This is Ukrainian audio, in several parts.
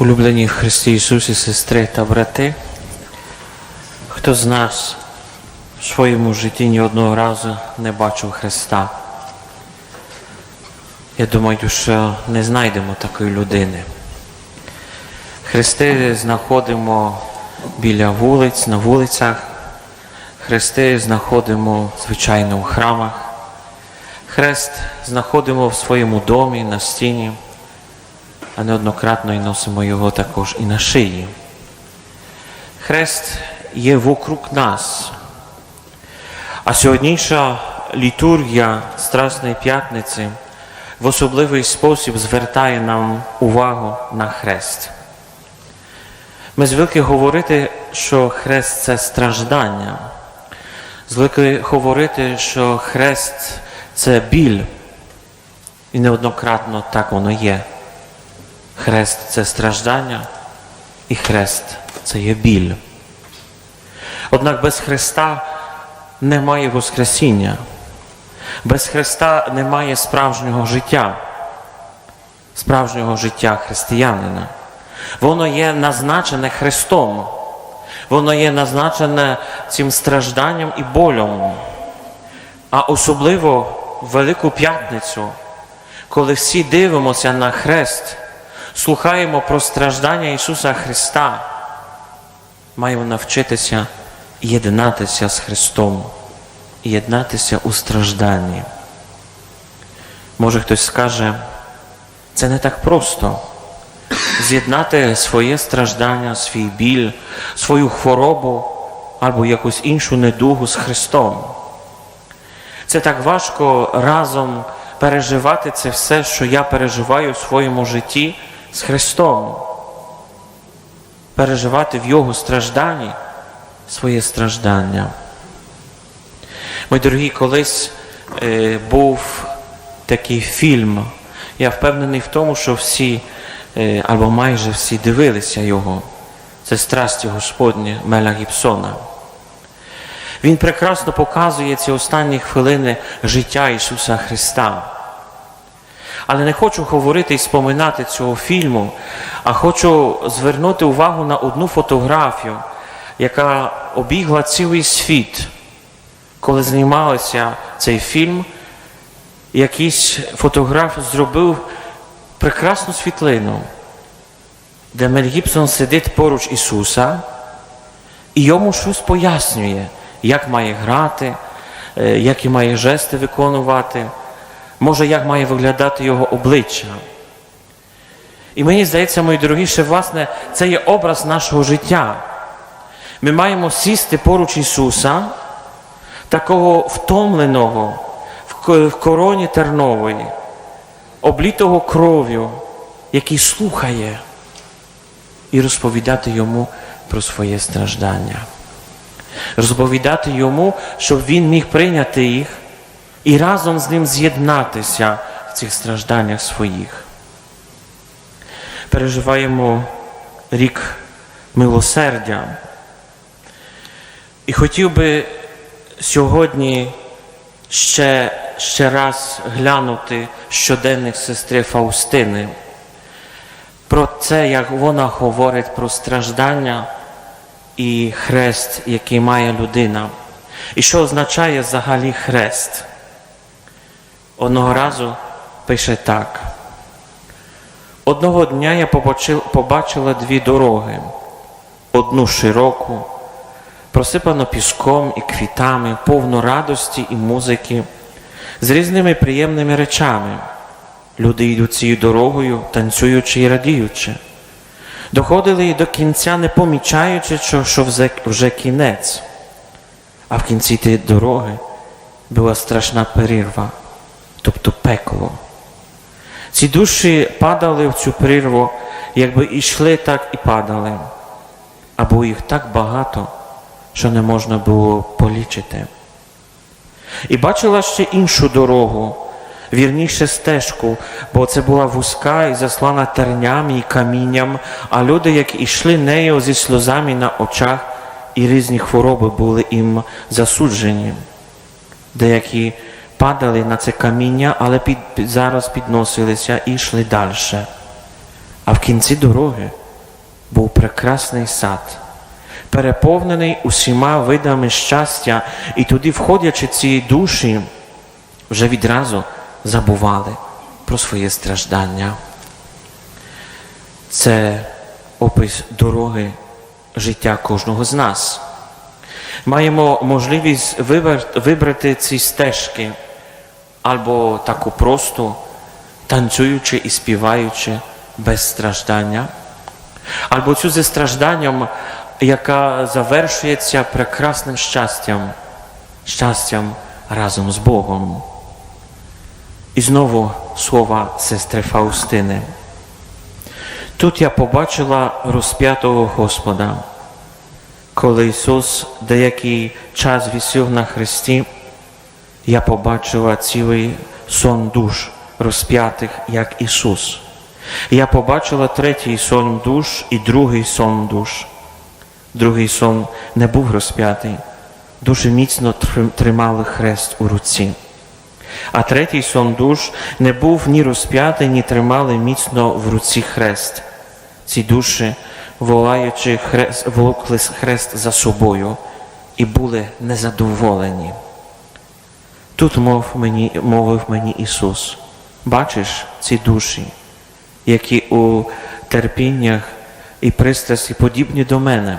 Улюблені в Христі Ісусі, сестри та брати, хто з нас в своєму житті ні одного разу не бачив Христа? Я думаю, що не знайдемо такої людини. Хрести знаходимо біля вулиць, на вулицях, хрести знаходимо, звичайно, у храмах. Хрест знаходимо в своєму домі, на стіні, а неоднократно і носимо його також і на шиї. Хрест є вокруг нас. А сьогоднішня літургія Страсної П'ятниці в особливий спосіб звертає нам увагу на хрест. Ми звикли говорити, що хрест це страждання. Звикли говорити, що хрест це біль. І неоднократно так воно є. Хрест це страждання, і хрест це є біль. Однак без Христа немає Воскресіння. Без Христа немає справжнього життя, справжнього життя християнина. Воно є назначене Христом. Воно є назначене цим стражданням і болем. А особливо в Велику П'ятницю, коли всі дивимося на хрест, слухаємо про страждання Ісуса Христа, маємо навчитися єднатися з Христом, єднатися у стражданні. Може хтось скаже, це не так просто з'єднати своє страждання, свій біль, свою хворобу або якусь іншу недугу з Христом. Це так важко разом переживати це все, що я переживаю в своєму житті з Христом. Переживати в Його стражданні своє страждання. Мої дорогі, колись е, був такий фільм. Я впевнений в тому, що всі е, або майже всі дивилися його. Це страсті Господні Мела Гібсона. Він прекрасно показує ці останні хвилини життя Ісуса Христа. Але не хочу говорити і споминати цього фільму, а хочу звернути увагу на одну фотографію, яка обігла цілий світ. Коли знімався цей фільм, якийсь фотограф зробив прекрасну світлину, де Мель Гібсон сидить поруч Ісуса і йому щось пояснює, як має грати, е, які має жести виконувати, може, як має виглядати його обличчя. І мені здається, мої дорогі, що власне це є образ нашого життя. Ми маємо сісти поруч Ісуса, такого втомленого в короні тернової, облітого кров'ю, який слухає, і розповідати йому про своє страждання. Розповідати йому, щоб він міг прийняти їх і разом з ним з'єднатися в цих стражданнях своїх. Переживаємо рік милосердя. І хотів би сьогодні ще, ще раз глянути щоденник сестри Фаустини. Про це, як вона говорить про страждання і хрест, який має людина. І що означає взагалі хрест? Одного разу пише так. Одного дня я побачила дві дороги, одну широку, просипану піском і квітами, повну радості і музики, з різними приємними речами. Люди йдуть цією дорогою, танцюючи і радіючи. Доходили і до кінця, не помічаючи, що вже, кінець. А в кінці тієї дороги була страшна перерва, тобто пекло. Ці душі падали в цю прірву, якби йшли, так і падали, або їх так багато, що не можна було полічити. І бачила ще іншу дорогу, вірніше стежку, бо це була вузька і заслана тернями і камінням, а люди, які йшли нею зі сльозами на очах, і різні хвороби були їм засуджені. Деякі падали на це каміння, але під, зараз підносилися і йшли далі. А в кінці дороги був прекрасний сад, переповнений усіма видами щастя, і туди, входячи ці душі, вже відразу забували про своє страждання. Це опис дороги життя кожного з нас. Маємо можливість вибрати ці стежки або таку просту, танцюючи і співаючи без страждання, або цю зі стражданням, яка завершується прекрасним щастям, щастям разом з Богом. І знову слова сестри Фаустини. Тут я побачила розп'ятого Господа. Коли Ісус деякий час висів на хресті, я побачила цілий сон душ розп'ятих, як Ісус. Я побачила третій сон душ і другий сон душ. Другий сон не був розп'ятий, дуже міцно тримали хрест у руці. А третій сон душ не був ні розп'ятий, ні тримали міцно в руці хрест. Ці душі, волаючи хрест, волокли хрест за собою і були незадоволені. Тут мов мені, мовив мені Ісус, бачиш ці душі, які у терпіннях і пристрасті подібні до мене,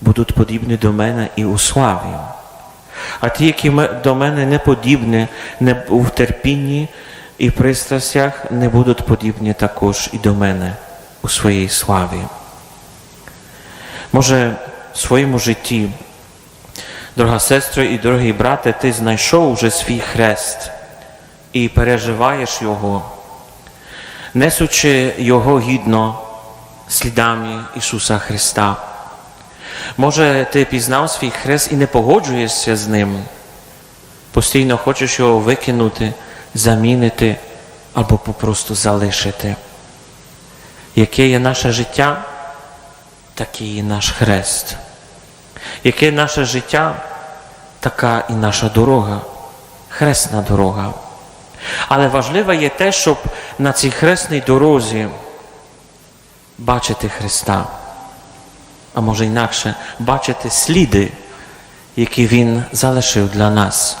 будуть подібні до мене і у славі. А ті, які до мене не подібні, не у терпінні і пристрастях, не будуть подібні також і до мене у своїй славі. Може, в своєму житті, дорога сестро і дорогий брате, ти знайшов уже свій хрест і переживаєш його, несучи його гідно слідами Ісуса Христа. Може, ти пізнав свій хрест і не погоджуєшся з ним, постійно хочеш його викинути, замінити або попросту залишити. Яке є наше життя, такий і наш хрест. Яке наше життя, така і наша дорога, хресна дорога. Але важливе є те, щоб на цій хресній дорозі бачити Христа а може інакше бачити сліди, які Він залишив для нас,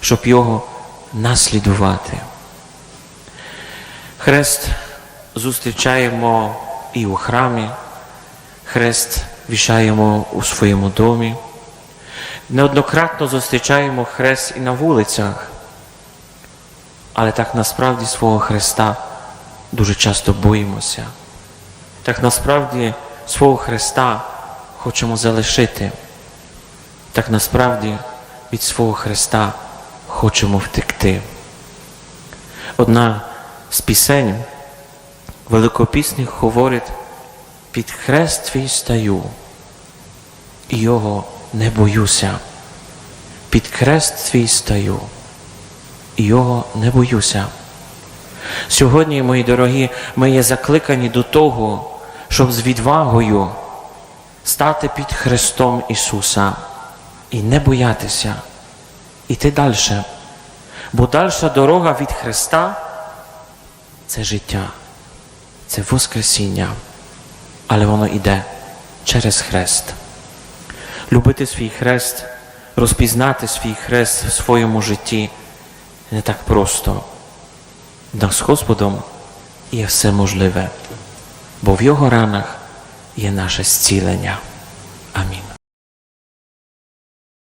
щоб його наслідувати. Хрест зустрічаємо і у храмі, хрест вішаємо у своєму домі. Неоднократно зустрічаємо хрест і на вулицях, але так насправді свого Христа дуже часто боїмося. Так насправді свого Христа хочемо залишити. Так насправді від свого Христа хочемо втекти. Одна з пісень великопісних говорить, під хрест твій стаю, і його не боюся. Під хрест твій стаю, і його не боюся. Сьогодні, мої дорогі, ми є закликані до того, щоб з відвагою стати під Христом Ісуса і не боятися, іти далі. Бо дальша дорога від Христа це життя, це Воскресіння, але воно йде через Хрест. Любити свій хрест, розпізнати свій хрест в своєму житті не так просто. Да з Господом є все можливе, бо в Його ранах є наше зцілення. Амінь.